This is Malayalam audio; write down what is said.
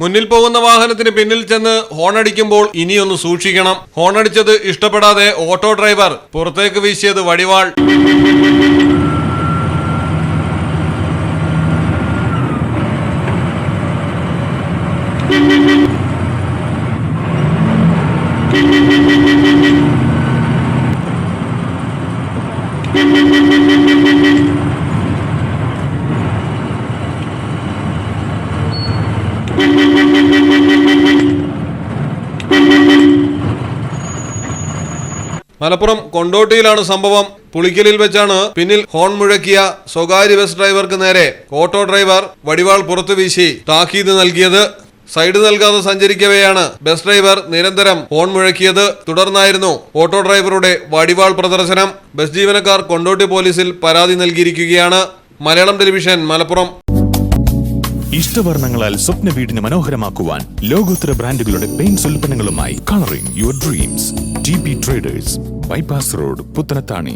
മുന്നിൽ പോകുന്ന വാഹനത്തിന് പിന്നിൽ ചെന്ന് ഹോണടിക്കുമ്പോൾ ഇനിയൊന്ന് സൂക്ഷിക്കണം. ഹോണടിച്ചത് ഇഷ്ടപ്പെടാതെ ഓട്ടോ ഡ്രൈവർ പുറത്തേക്ക് വീശിയത് വടിവാൾ. മലപ്പുറം കൊണ്ടോട്ടിയിലാണ് സംഭവം. പുളിക്കലിൽ വെച്ചാണ് പിന്നിൽ ഹോൺ മുഴക്കിയ സ്വകാര്യ ബസ് ഡ്രൈവർക്ക് നേരെ ഓട്ടോ ഡ്രൈവർ വടിവാൾ പുറത്തു വീശി താക്കീത് നൽകിയത്. സൈഡ് നൽകാതെ സഞ്ചരിക്കവെയാണ് ബസ് ഡ്രൈവർ നിരന്തരം ഹോൺ മുഴക്കിയത്. തുടർന്നായിരുന്നു ഓട്ടോ ഡ്രൈവറുടെ വടിവാൾ പ്രദർശനം. ബസ് ജീവനക്കാർ കൊണ്ടോട്ടി പോലീസിൽ പരാതി നൽകിയിരിക്കുകയാണ്. മലയാളം ടെലിവിഷൻ മലപ്പുറം. ഇഷ്ടവർണങ്ങളാൽ സ്വപ്ന വീടിന് മനോഹരമാക്കുവാൻ ലോകോത്തര ബ്രാൻഡുകളുടെ paints ഉൽപ്പന്നങ്ങളുമായി colouring your dreams. T B traders. Bypass road Puthanathani.